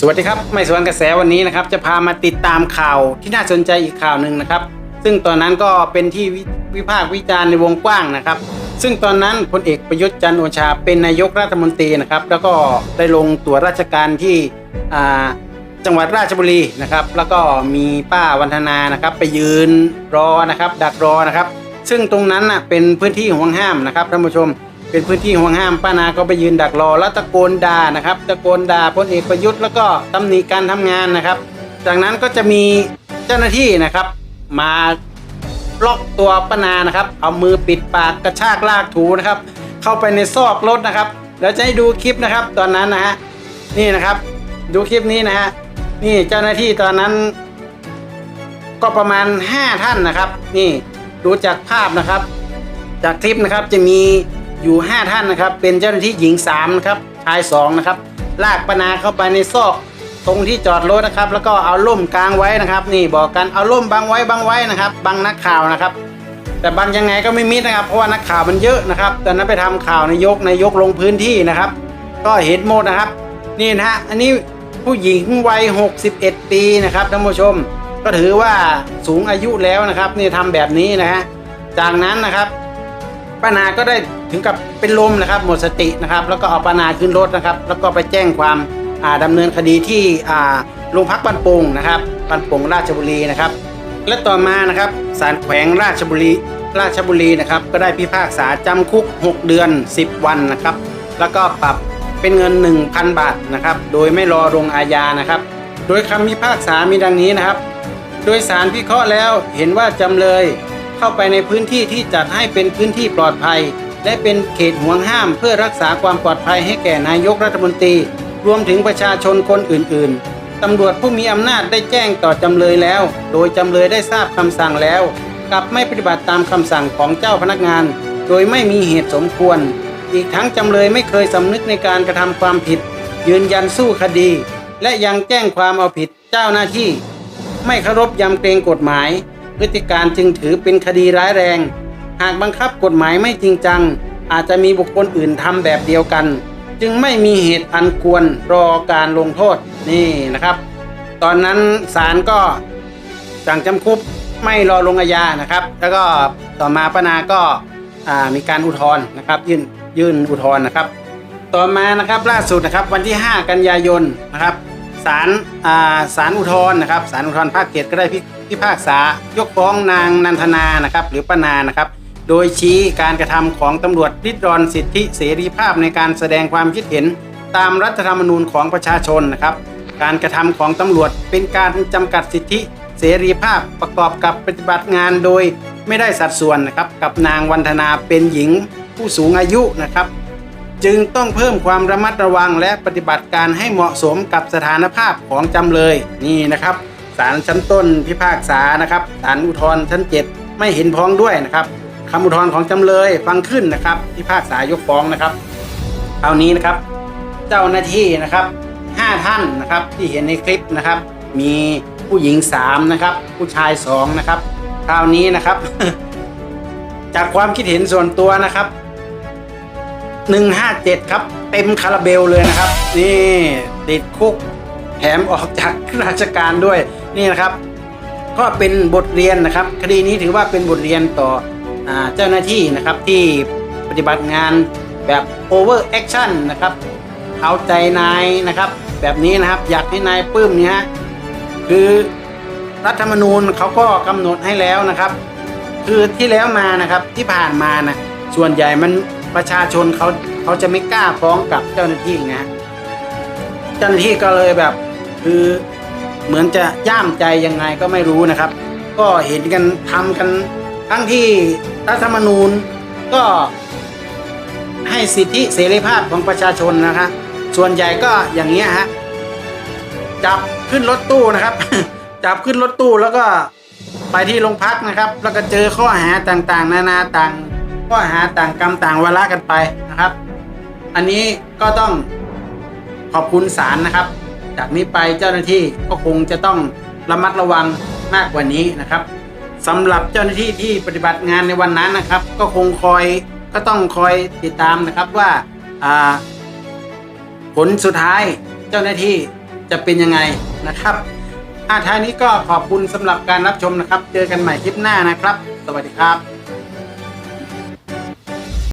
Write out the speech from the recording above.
สวัสดีครับ ไม่สวนกระแสวันนี้นะครับ จะพามาติดตามข่าวที่น่าสนใจอีกข่าวหนึ่งนะครับ ซึ่งตอนนั้นก็เป็นที่วิพากษ์วิจารณ์ในวงกว้างนะครับ ซึ่งตอนนั้นพลเอกประยุทธ์จันทร์โอชาเป็นนายกรัฐมนตรีนะครับ แล้วก็ได้ลงตัวราชการที่จังหวัดราชบุรีนะครับ แล้วก็มีป้าวันธนานะครับ ไปยืนรอนะครับ ดักรอนะครับ ซึ่งตรงนั้นนะเป็นพื้นที่ห่วงห้ามนะครับท่านผู้ชม เป็นพื้นที่ห่วงห้ามป้านาก็ไปยืนดักรอแล้วตะโกนด่านะครับตะโกนด่าพลเอกประยุทธ์แล้วก็ตำหนิการทำงานนะครับ จากนั้นก็จะมีเจ้าหน้าที่นะครับ มาล็อกตัวป้านานะครับ เอามือปิดปากกระชากลากถูนะครับ เข้าไปในซอกรถนะครับเดี๋ยวจะให้ดูคลิปนะครับตอนนั้นนะฮะนี่นะครับ ดูคลิปนี้นะฮะนี่เจ้าหน้าที่ตอนนั้น ก็ประมาณ 5 ท่านนะครับ นี่ดูจากภาพนะครับ จากคลิปนะครับจะมี อยู่ 5 ท่านนะครับ เป็นเจ้าหน้าที่หญิง3นะครับชาย2นะครับ ลากปนาเข้าไปในซอกตรงที่จอดรถนะครับ แล้วก็เอาล่มกลางไว้นะครับ นี่บอกกันเอาล่มบังไว้บังไว้นะครับ บังนักข่าวนะครับ แต่บังยังไงก็ไม่มิดนะครับ เพราะว่านักข่าวมันเยอะนะครับตอนนั้นไปทำข่าวนายกนายกลงพื้นที่นะครับ ก็เห็นหมดนะครับ นี่นะฮะอันนี้ผู้หญิงวัย 61 ปีนะครับท่านผู้ชม ก็ถือว่าสูงอายุแล้วนะครับ นี่ทำแบบนี้นะฮะจากนั้นนะครับ ป้านาก็ได้ถึงกับเป็นลมนะครับหมดสตินะครับ แล้วก็เอาป้านาขึ้นรถนะครับ แล้วก็ไปแจ้งความาดำเนินคดีที่โรงพักบ้านโป่งนะครับบ้านโป่งราชบุรีนะครับ และต่อมานะครับศาลแขวงราชบุรีราชบุรีนะครับ ก็ได้พิพากษาจำคุก 6 เดือน 10 วันนะครับ แล้วก็ปรับเป็นเงิน 1,000 บาทนะครับ โดยไม่รอลงอาญานะครับ โดยคำพิพากษามีดังนี้นะครับ โดยสารพิเคราะห์แล้วเห็นว่าจำเลย เข้าไปในพื้นที่ที่จัดให้เป็นพื้นที่ปลอดภัย และเป็นเขตห่วงห้าม เพื่อรักษาความปลอดภัยให้แก่นายกรัฐมนตรี รวมถึงประชาชนคนอื่น ๆ ตำรวจผู้มีอำนาจได้แจ้งต่อจำเลยแล้ว โดยจำเลยได้ทราบคำสั่งแล้ว กลับไม่ปฏิบัติตามคำสั่งของเจ้าพนักงาน โดยไม่มีเหตุสมควร อีกทั้งจำเลยไม่เคยสำนึกในการกระทำความผิด ยืนยันสู้คดี และยังแจ้งความเอาผิดเจ้าหน้าที่ ไม่เคารพยำเกรงกฎหมาย พฤติการจึงถือเป็นคดีร้ายแรง หากบังคับกฎหมายไม่จริงจัง อาจจะมีบุคคลอื่นทำแบบเดียวกัน จึงไม่มีเหตุอันควรรอการลงโทษนี่นะครับ ตอนนั้นศาลก็สั่งจำคุกไม่รอลงอาญานะครับ แล้วก็ต่อมาป้านาก็มีการอุทธรณ์นะครับยื่นยื่นอุทธรณ์นะครับ ต่อมานะครับล่าสุดนะครับวันที่ 5 กันยายนนะครับ ศาลอ่าศาลอุทธรณ์นะครับศาลอุทธรณ์ภาคเจ็ดก็ได้พิพากษายกฟ้องนางนันทนานะครับ หรือป้านานะครับ โดยชี้การกระทำของตำรวจริดรอนสิทธิเสรีภาพในการแสดงความคิดเห็นตามรัฐธรรมนูญของประชาชนนะครับ การกระทำของตำรวจเป็นการจำกัดสิทธิเสรีภาพประกอบกับปฏิบัติงานโดยไม่ได้สัดส่วนนะครับกับนางวันธนาเป็นหญิงผู้สูงอายุนะครับ จึงต้องเพิ่มความระมัดระวังและปฏิบัติการให้เหมาะสมกับสถานภาพของจำเลยนี่นะครับศาลชั้นต้นพิพากษานะครับศาลอุทธรณ์ชั้น 7 ไม่เห็นพ้องด้วยนะครับคำอุทธรณ์ของจำเลยฟังขึ้นนะครับพิพากษายกฟ้องนะครับคราวนี้นะครับ เจ้าหน้าที่นะครับห้าท่านนะครับที่เห็นในคลิปนะครับ มีผู้หญิงสามนะครับผู้ชายสองนะครับคราวนี้นะครับ จากความคิดเห็นส่วนตัวนะครับ 157 ครับ เต็มคาราเบลเลยนะครับ นี่ติดคุกแถมออกจากราชการด้วยนี่นะครับ ก็เป็นบทเรียนนะครับ คดีนี้ถือว่าเป็นบทเรียนต่ออเจ้าหน้าที่นะครับที่ปฏิบัติงานแบบโอเวอร์แอคชั่นนะครับเอาใจนายนะครับ แบบนี้นะครับอยากให้นายปลื้มเนี่ยคือรัฐธรรมนูญเขาก็กำหนดให้แล้วนะครับ คือที่แล้วมานะครับที่ผ่านมานะส่วนใหญ่มัน ประชาชนเขาเขาจะไม่กล้าฟ้องกับเจ้าหน้าที่ไงฮะเจ้าหน้าที่ก็เลยแบบ คือเหมือนจะย่ามใจยังไงก็ไม่รู้นะครับ ก็เห็นกันทำกันทั้งที่รัฐธรรมนูญก็ให้สิทธิเสรีภาพของประชาชนนะคะส่วนใหญ่ก็อย่างเงี้ยฮะจับขึ้นรถตู้นะครับ จับขึ้นรถตู้แล้วก็ไปที่โรงพักนะครับ แล้วก็เจอข้อหาต่างๆ นานาต่าง ข้อหาต่างกรรมต่างวาระกันไปนะครับ อันนี้ก็ต้องขอบคุณศาลนะครับ จากนี้ไปเจ้าหน้าที่ก็คงจะต้องระมัดระวังมากกว่านี้นะครับสำหรับเจ้าหน้าที่ที่ปฏิบัติงานในวันนั้นนะครับ ก็คงคอยก็ต้องคอยติดตามนะครับว่าอ่าผลสุดท้ายเจ้าหน้าที่จะเป็นยังไงนะครับอาท้ายนี้ก็ขอบคุณสำหรับการรับชมนะครับ เจอกันใหม่คลิปหน้านะครับ สวัสดีครับ